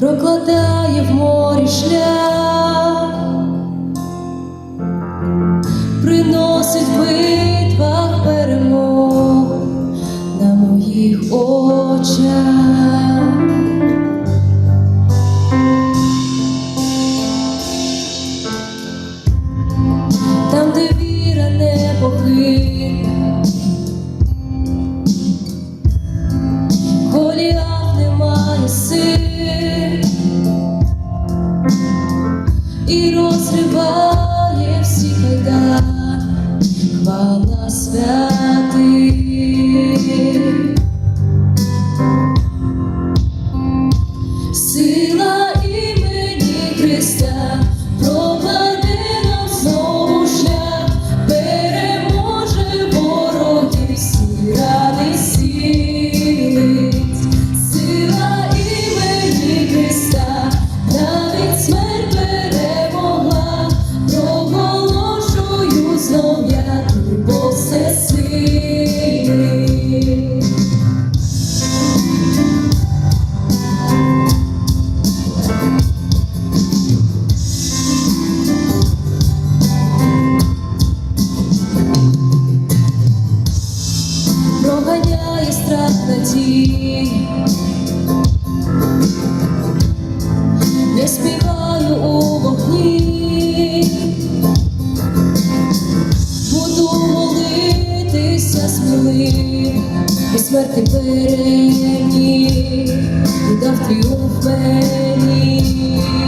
прокладає в морі шлях. сила імені Христа. землі і смерти перені, дав тріумф мені.